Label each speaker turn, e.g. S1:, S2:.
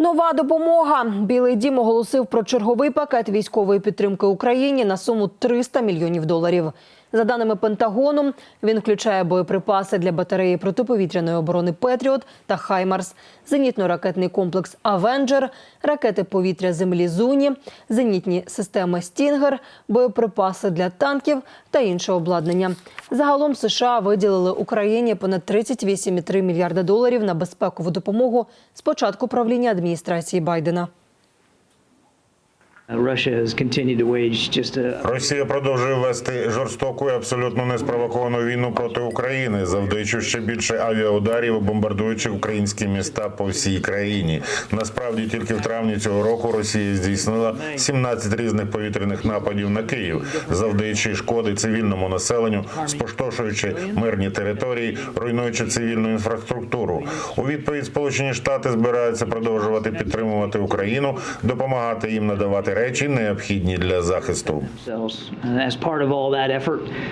S1: Нова допомога. Білий дім оголосив про черговий пакет військової підтримки Україні на суму 300 мільйонів доларів. За даними Пентагону, він включає боєприпаси для батареї протиповітряної оборони Петріот та Хаймарс, зенітно-ракетний комплекс Авенджер, ракети повітря землі Зуні, зенітні системи Стінгер, боєприпаси для танків та інше обладнання. Загалом США виділили Україні понад 38,3 мільярда доларів на безпекову допомогу з початку правління адміністрації Байдена.
S2: Росія продовжує вести жорстоку і абсолютно неспровоковану війну проти України, завдаючи ще більше авіаударів бомбардуючи українські міста по всій країні. Насправді, тільки в травні цього року Росія здійснила 17 різних повітряних нападів на Київ, завдаючи шкоди цивільному населенню, спустошуючи мирні території, руйнуючи цивільну інфраструктуру. У відповідь Сполучені Штати збираються продовжувати підтримувати Україну, допомагати їм надавати речі, необхідні для захисту.